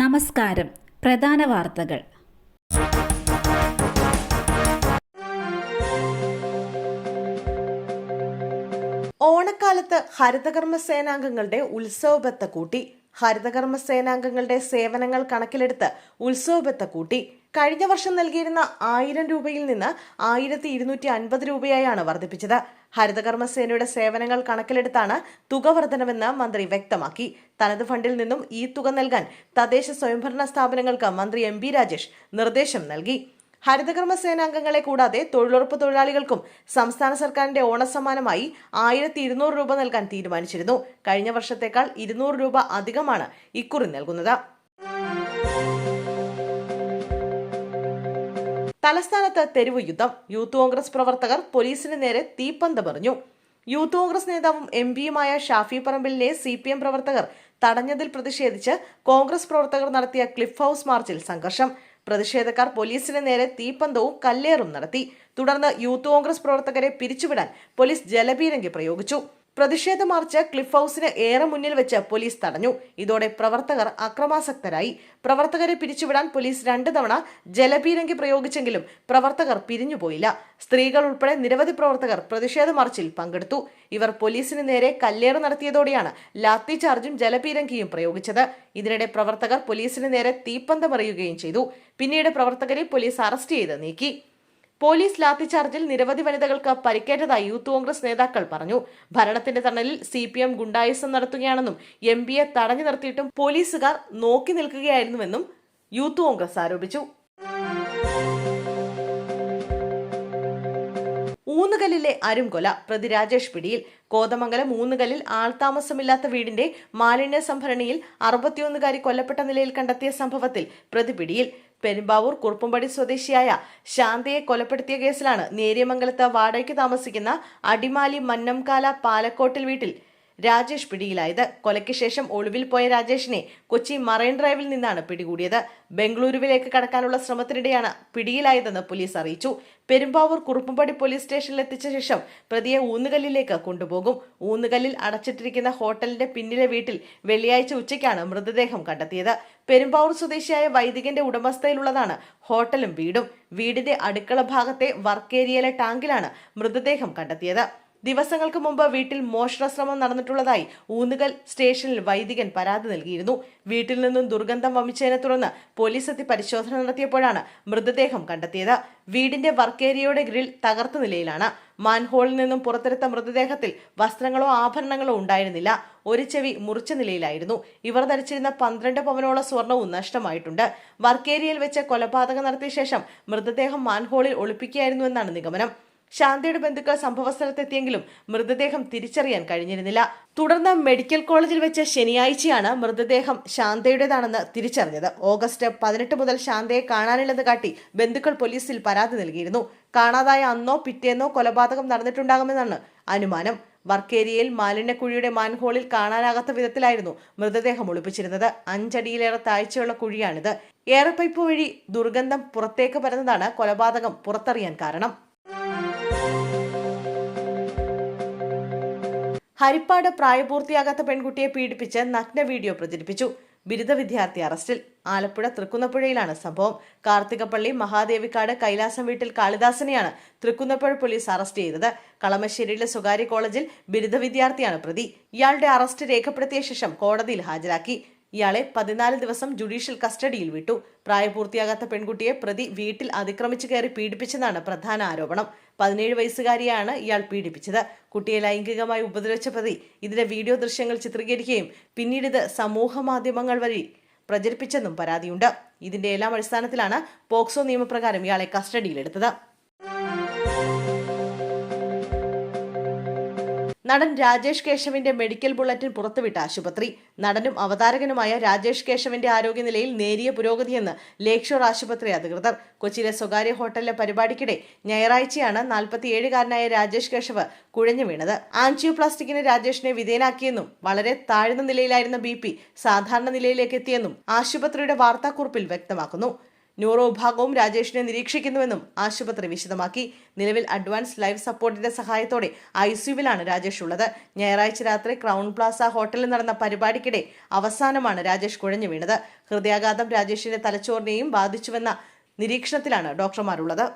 നമസ്കാരം. പ്രധാന വാർത്തകൾ. ഓണക്കാലത്ത് ഹരിതകർമ്മ സേനാംഗങ്ങളുടെ ഉത്സവബത്ത കൂട്ടി. ഹരിതകർമ്മ സേനാംഗങ്ങളുടെ സേവനങ്ങൾ കണക്കിലെടുത്ത് ഉത്സവബത്ത കൂട്ടി. കഴിഞ്ഞ വർഷം നൽകിയിരുന്ന ആയിരം രൂപയിൽ നിന്ന് ആയിരത്തി ഇരുന്നൂറ്റി അൻപത് രൂപയായാണ് വർദ്ധിപ്പിച്ചത്. ഹരിതകർമ്മ സേനയുടെ സേവനങ്ങൾ കണക്കിലെടുത്താണ് തുക വർധനമെന്ന് മന്ത്രി വ്യക്തമാക്കി. തനത് ഫണ്ടിൽ നിന്നും ഈ തുക നൽകാൻ തദ്ദേശ സ്വയംഭരണ സ്ഥാപനങ്ങൾക്ക് മന്ത്രി എം രാജേഷ് നിർദ്ദേശം നൽകി. ഹരിതകർമ്മ സേനാംഗങ്ങളെ കൂടാതെ തൊഴിലുറപ്പ് തൊഴിലാളികൾക്കും സംസ്ഥാന സർക്കാരിന്റെ ഓണസമ്മാനമായി ആയിരത്തി ഇരുന്നൂറ് രൂപ നൽകാൻ തീരുമാനിച്ചിരുന്നു. കഴിഞ്ഞ വർഷത്തേക്കാൾ ഇരുന്നൂറ് രൂപ അധികമാണ് ഇക്കുറി നൽകുന്നത്. തലസ്ഥാനത്ത് തെരുവ് യുദ്ധം. യൂത്ത് കോൺഗ്രസ് പ്രവർത്തകർ പോലീസിന് നേരെ തീപ്പന്തമെറിഞ്ഞു യൂത്ത് കോൺഗ്രസ് നേതാവും എം പിയുമായ ഷാഫി പറമ്പിലിനെ സി പി എം പ്രവർത്തകർ തടഞ്ഞതിൽ പ്രതിഷേധിച്ച് കോൺഗ്രസ് പ്രവർത്തകർ നടത്തിയ ക്ലിഫ് ഹൌസ് മാർച്ചിൽ സംഘർഷം. പ്രതിഷേധക്കാർ പോലീസിന് നേരെ തീപ്പന്തവും കല്ലേറും നടത്തി. തുടർന്ന് യൂത്ത് കോൺഗ്രസ് പ്രവർത്തകരെ പിരിച്ചുവിടാൻ പോലീസ് ജലപീരങ്കി പ്രയോഗിച്ചു. പ്രതിഷേധ മാർച്ച് ക്ലിഫ് ഹൌസിന് ഏറെ മുന്നിൽ വെച്ച് പോലീസ് തടഞ്ഞു. ഇതോടെ പ്രവർത്തകർ അക്രമാസക്തരായി. പ്രവർത്തകരെ പിരിച്ചുവിടാൻ പോലീസ് രണ്ട് തവണ ജലപീരങ്കി പ്രയോഗിച്ചെങ്കിലും പ്രവർത്തകർ പിരിഞ്ഞുപോയില്ല. സ്ത്രീകൾ ഉൾപ്പെടെ നിരവധി പ്രവർത്തകർ പ്രതിഷേധ മാർച്ചിൽ പങ്കെടുത്തു. ഇവർ പോലീസിന് നേരെ കല്ലേറ് നടത്തിയതോടെയാണ് ലാത്തി ചാർജും ജലപീരങ്കിയും പ്രയോഗിച്ചത്. ഇതിനിടെ പ്രവർത്തകർ പോലീസിന് നേരെ തീപ്പന്തമെറിയുകയും ചെയ്തു. പിന്നീട് പ്രവർത്തകരെ പോലീസ് അറസ്റ്റ് ചെയ്ത് നീക്കി. പോലീസ് ലാത്തിചാർജിൽ നിരവധി വനിതകൾക്ക് പരിക്കേറ്റതായി യൂത്ത് കോൺഗ്രസ് നേതാക്കൾ പറഞ്ഞു. ഭരണത്തിന്റെ തണലിൽ സി പി എം ഗുണ്ടായുസം നടത്തുകയാണെന്നും എം പിയെ തടഞ്ഞു നിർത്തിയിട്ടും പോലീസുകാർ നോക്കി നിൽക്കുകയായിരുന്നുവെന്നും യൂത്ത് കോൺഗ്രസ് ആരോപിച്ചു. ഊന്നുകല്ലിലെ അരുംകൊല പ്രതി രാജേഷ് പിടിയിൽ. കോതമംഗലം ഊന്നുകല്ലിൽ ആൾതാമസമില്ലാത്ത വീടിന്റെ മാലിന്യ സംഭരണിയിൽ അറുപത്തിയൊന്നുകാരി കൊല്ലപ്പെട്ട നിലയിൽ കണ്ടെത്തിയ സംഭവത്തിൽ പ്രതി പിടിയിൽ. പെരുമ്പാവൂർ കുറുപ്പുംപടി സ്വദേശിയായ ശാന്തയെ കൊലപ്പെടുത്തിയ കേസിലാണ് നേര്യമംഗലത്ത് വാടകയ്ക്ക് താമസിക്കുന്ന അടിമാലി മന്നംകാല പാലക്കോട്ടിൽ വീട്ടിൽ രാജേഷ് പിടിയിലായത്. കൊലയ്ക്ക് ശേഷം ഒളിവിൽ പോയ രാജേഷിനെ കൊച്ചി മറൈൻ ഡ്രൈവിൽ നിന്നാണ് പിടികൂടിയത്. ബംഗളൂരുവിലേക്ക് കടക്കാനുള്ള ശ്രമത്തിനിടെയാണ് പിടിയിലായതെന്ന് പോലീസ് അറിയിച്ചു. പെരുമ്പാവൂർ കുറുപ്പുംപടി പോലീസ് സ്റ്റേഷനിൽ എത്തിച്ച ശേഷം പ്രതിയെ ഊന്നുകല്ലിലേക്ക് കൊണ്ടുപോകും. ഊന്നുകല്ലിൽ അടച്ചിട്ടിരിക്കുന്ന ഹോട്ടലിന്റെ പിന്നിലെ വീട്ടിൽ വെള്ളിയാഴ്ച ഉച്ചയ്ക്കാണ് മൃതദേഹം കണ്ടെത്തിയത്. പെരുമ്പാവൂർ സ്വദേശിയായ വൈദികന്റെ ഉടമസ്ഥയിലുള്ളതാണ് ഹോട്ടലും വീടും. വീടിന്റെ അടുക്കള ഭാഗത്തെ വർക്ക് ഏരിയയിലെ ടാങ്കിലാണ് മൃതദേഹം കണ്ടെത്തിയത്. ദിവസങ്ങൾക്ക് മുമ്പ് വീട്ടിൽ മോഷണശ്രമം നടന്നിട്ടുള്ളതായി ഊന്നുകൽ സ്റ്റേഷനിൽ വൈദികൻ പരാതി നൽകിയിരുന്നു. വീട്ടിൽ നിന്നും ദുർഗന്ധം വമിച്ചതിനെ തുടർന്ന് പോലീസ് എത്തി പരിശോധന നടത്തിയപ്പോഴാണ് മൃതദേഹം കണ്ടെത്തിയത്. വീടിന്റെ വർക്ക് ഏരിയയുടെ ഗ്രിൽ തകർത്ത നിലയിലാണ്. മാൻഹോളിൽ നിന്നും പുറത്തെടുത്ത മൃതദേഹത്തിൽ വസ്ത്രങ്ങളോ ആഭരണങ്ങളോ ഉണ്ടായിരുന്നില്ല. ഒരു ചെവി മുറിച്ച നിലയിലായിരുന്നു. ഇവർ ധരിച്ചിരുന്ന പന്ത്രണ്ട് പവനോളം സ്വർണവും നഷ്ടമായിട്ടുണ്ട്. വർക്കേരിയയിൽ വെച്ച് കൊലപാതകം നടത്തിയ ശേഷം മൃതദേഹം മാൻഹോളിൽ ഒളിപ്പിക്കുകയായിരുന്നുവെന്നാണ് നിഗമനം. ശാന്തയുടെ ബന്ധുക്കൾ സംഭവസ്ഥലത്തെത്തിയെങ്കിലും മൃതദേഹം തിരിച്ചറിയാൻ കഴിഞ്ഞിരുന്നില്ല. തുടർന്ന് മെഡിക്കൽ കോളേജിൽ വെച്ച് ശനിയാഴ്ചയാണ് മൃതദേഹം ശാന്തയുടേതാണെന്ന് തിരിച്ചറിഞ്ഞത്. ഓഗസ്റ്റ് പതിനെട്ട് മുതൽ ശാന്തയെ കാണാനില്ലെന്ന് കാട്ടി ബന്ധുക്കൾ പോലീസിൽ പരാതി നൽകിയിരുന്നു. കാണാതായ അന്നോ പിറ്റേന്നോ കൊലപാതകം നടന്നിട്ടുണ്ടാകുമെന്നാണ് അനുമാനം. വർക്കേരിയയിൽ മാലിന്യക്കുഴിയുടെ മാൻഹോളിൽ കാണാനാകാത്ത വിധത്തിലായിരുന്നു മൃതദേഹം ഒളിപ്പിച്ചിരുന്നത്. അഞ്ചടിയിലേറെ താഴ്ചയുള്ള കുഴിയാണിത്. എയർ പൈപ്പ് വഴി ദുർഗന്ധം പുറത്തേക്ക് പരന്നതാണ് കൊലപാതകം പുറത്തറിയാൻ കാരണം. ഹരിപ്പാട് പ്രായപൂർത്തിയാകാത്ത പെൺകുട്ടിയെ പീഡിപ്പിച്ച് നഗ്ന വീഡിയോ പ്രചരിപ്പിച്ചു. ബിരുദ വിദ്യാർത്ഥി അറസ്റ്റിൽ. ആലപ്പുഴ തൃക്കുന്നപ്പുഴയിലാണ് സംഭവം. കാർത്തികപ്പള്ളി മഹാദേവിക്കാട് കൈലാസം വീട്ടിൽ കാളിദാസനെയാണ് തൃക്കുന്നപ്പുഴ പോലീസ് അറസ്റ്റ് ചെയ്തത്. കളമശ്ശേരിയിലെ സ്വകാര്യ കോളേജിൽ ബിരുദ വിദ്യാർത്ഥിയാണ് പ്രതി. ഇയാളുടെ അറസ്റ്റ് രേഖപ്പെടുത്തിയ ശേഷം കോടതിയിൽ ഹാജരാക്കി. ഇയാളെ പതിനാല് ദിവസം ജുഡീഷ്യൽ കസ്റ്റഡിയിൽ വിട്ടു. പ്രായപൂർത്തിയാകാത്ത പെൺകുട്ടിയെ പ്രതി വീട്ടിൽ അതിക്രമിച്ചു കയറി പീഡിപ്പിച്ചെന്നാണ് പ്രധാന ആരോപണം. പതിനേഴ് വയസ്സുകാരിയാണ് ഇയാൾ പീഡിപ്പിച്ചത്. കുട്ടിയെ ലൈംഗികമായി ഉപദ്രവിച്ച പ്രതി ഇതിന്റെ വീഡിയോ ദൃശ്യങ്ങൾ ചിത്രീകരിക്കുകയും പിന്നീട് ഇത് സമൂഹ മാധ്യമങ്ങൾ വഴി പ്രചരിപ്പിച്ചെന്നും പരാതിയുണ്ട്. ഇതിന്റെ എല്ലാം അടിസ്ഥാനത്തിലാണ് പോക്സോ നിയമപ്രകാരം ഇയാളെ കസ്റ്റഡിയിലെടുത്തത്. നടൻ രാജേഷ് കേശവിന്റെ മെഡിക്കൽ ബുള്ളറ്റിൻ പുറത്തുവിട്ട ആശുപത്രി. നടനും അവതാരകനുമായ രാജേഷ് കേശവിന്റെ ആരോഗ്യനിലയിൽ നേരിയ പുരോഗതിയെന്ന് ലേക്ഷോർ ആശുപത്രി അധികൃതർ. കൊച്ചിയിലെ സ്വകാര്യ ഹോട്ടലിലെ പരിപാടിക്കിടെ ഞായറാഴ്ചയാണ് നാൽപ്പത്തിയേഴുകാരനായ രാജേഷ് കേശവ് കുഴഞ്ഞു വീണത്. ആൻജിയോപ്ലാസ്റ്റിക്കിന് രാജേഷിനെ വിധേയനാക്കിയെന്നും വളരെ താഴ്ന്ന നിലയിലായിരുന്ന ബി സാധാരണ നിലയിലേക്ക് എത്തിയെന്നും ആശുപത്രിയുടെ വാർത്താക്കുറിപ്പിൽ വ്യക്തമാക്കുന്നു. ന്യൂറോ വിഭാഗവും രാജേഷിനെ നിരീക്ഷിക്കുന്നുവെന്നും ആശുപത്രി വിശദമാക്കി. നിലവിൽ അഡ്വാൻസ് ലൈഫ് സപ്പോർട്ടിന്റെ സഹായത്തോടെ ഐസിയുവിലാണ് രാജേഷ് ഉള്ളത് ഞായറാഴ്ച രാത്രി ക്രൗൺ പ്ലാസ ഹോട്ടലിൽ നടന്ന പരിപാടിക്കിടെ അവസാനമാണ് രാജേഷ് കുഴഞ്ഞു വീണത്. ഹൃദയാഘാതം രാജേഷിന്റെ തലച്ചോറിനെയും ബാധിച്ചുവെന്ന നിരീക്ഷണത്തിലാണ് ഡോക്ടർമാരുള്ളത്.